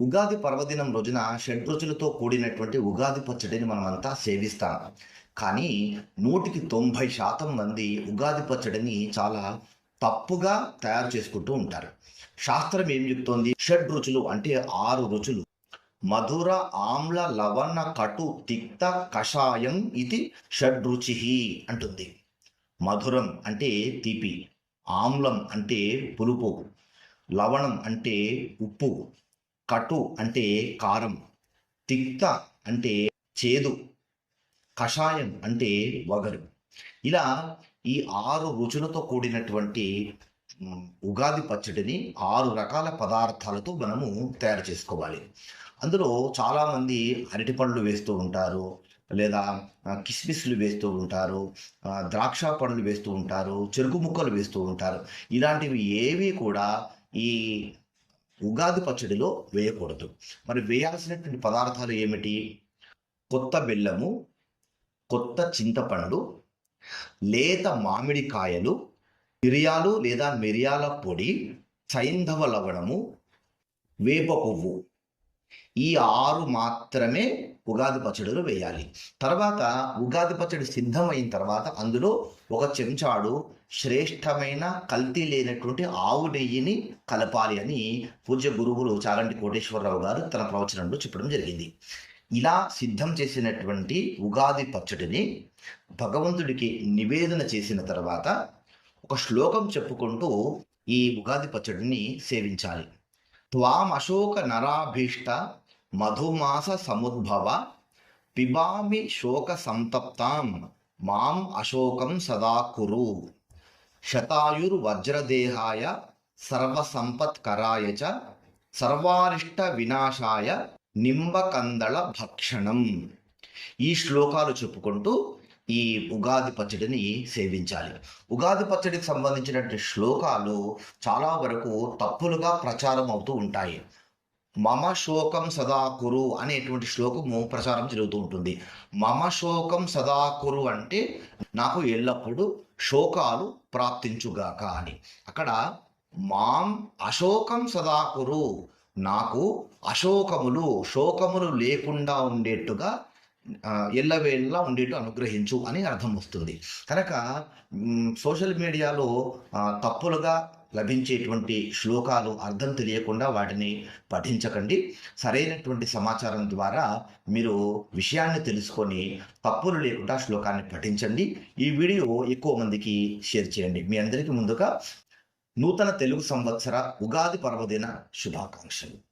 ఉగాది పర్వదినం రోజున షడ్రుచులతో కూడినటువంటి ఉగాది పచ్చడిని మనమంతా సేవిస్తాం. కానీ నూటికి తొంభై శాతం మంది ఉగాది పచ్చడిని చాలా తప్పుగా తయారు చేసుకుంటూ ఉంటారు. శాస్త్రం ఏం చెప్తోంది? షడ్ రుచులు అంటే ఆరు రుచులు. మధుర ఆమ్ల లవణ కటు తిక్త కషాయం ఇది షడ్రుచి అంటుంది. మధురం అంటే తీపి ఆమ్లం అంటే పులుపు లవణం అంటే ఉప్పు కటు అంటే కారం తిక్త అంటే చేదు కషాయం అంటే వగరు. ఇలా ఈ ఆరు రుచులతో కూడినటువంటి ఉగాది పచ్చడిని ఆరు రకాల పదార్థాలతో మనము తయారు చేసుకోవాలి. అందులో చాలామంది అరటిపండ్లు వేస్తూ ఉంటారు లేదా కిస్మిస్లు వేస్తూ ఉంటారు ద్రాక్ష పండ్లు వేస్తూ ఉంటారు చెరుకు ముక్కలు వేస్తూ ఉంటారు. ఇలాంటివి ఏవి కూడా ఈ ఉగాది పచ్చడిలో వేయకూడదు. మరి వేయాల్సినటువంటి పదార్థాలు ఏమిటి? కొత్త బెల్లము కొత్త చింతపండు లేత మామిడికాయలు మిరియాలు లేదా మిరియాల పొడి సైంధవ లవణము వేప పువ్వు ఈ ఆరు మాత్రమే ఉగాది పచ్చడిలో వేయాలి. తర్వాత ఉగాది పచ్చడి సిద్ధమైన తర్వాత అందులో ఒక చెంచాడు శ్రేష్టమైన కల్తీ లేనటువంటి ఆవు నెయ్యిని కలపాలి అని పూజ్య గురువులు చాగంటి కోటేశ్వరరావు గారు తన ప్రవచనంలో చెప్పడం జరిగింది. ఇలా సిద్ధం చేసినటువంటి ఉగాది పచ్చడిని భగవంతుడికి నివేదన చేసిన తర్వాత ఒక శ్లోకం చెప్పుకుంటూ ఈ ఉగాది పచ్చడిని సేవించాలి. త్వాం అశోక నరాభీష్ట మధుమాస సముద్భవ పిబామి శోక సంతప్తాం మాం అశోకం సదా కురు. శతాయుర్వజ్రదేహాయ సర్వసంపత్కరాయ చ సర్వారిష్ట వినాశాయ నింబకందళ భక్షణం. ఈ శ్లోకాలు చెప్పుకుంటూ ఈ ఉగాది పచ్చడిని సేవించాలి. ఉగాది పచ్చడికి సంబంధించినటువంటి శ్లోకాలు చాలా వరకు తప్పులుగా ప్రచారం అవుతూ ఉంటాయి. మమ శోకం సదాకురు అనేటువంటి శ్లోకము ప్రచారం జరుగుతూ ఉంటుంది. మమ శోకం సదాకురు అంటే నాకు ఎల్లప్పుడూ శోకాలు ప్రాప్తించుగాక అని. అక్కడ మాం అశోకం సదాకురు నాకు అశోకములు శోకములు లేకుండా ఉండేట్టుగా ఎల్లవేళ్ళలా ఎల్లవేళలా ఉండేట్టు అనుగ్రహించు అని అర్థం వస్తుంది. కనుక సోషల్ మీడియాలో తప్పులుగా లభించేటువంటి శ్లోకాలు అర్థం తెలియకుండా వాటిని పఠించకండి. సరైనటువంటి సమాచారం ద్వారా మీరు విషయాన్ని తెలుసుకొని తప్పులు లేకుండా శ్లోకాన్ని పఠించండి. ఈ వీడియో ఎక్కువ మందికి షేర్ చేయండి. మీ అందరికీ ముందుగా నూతన తెలుగు సంవత్సర ఉగాది పర్వదిన శుభాకాంక్షలు.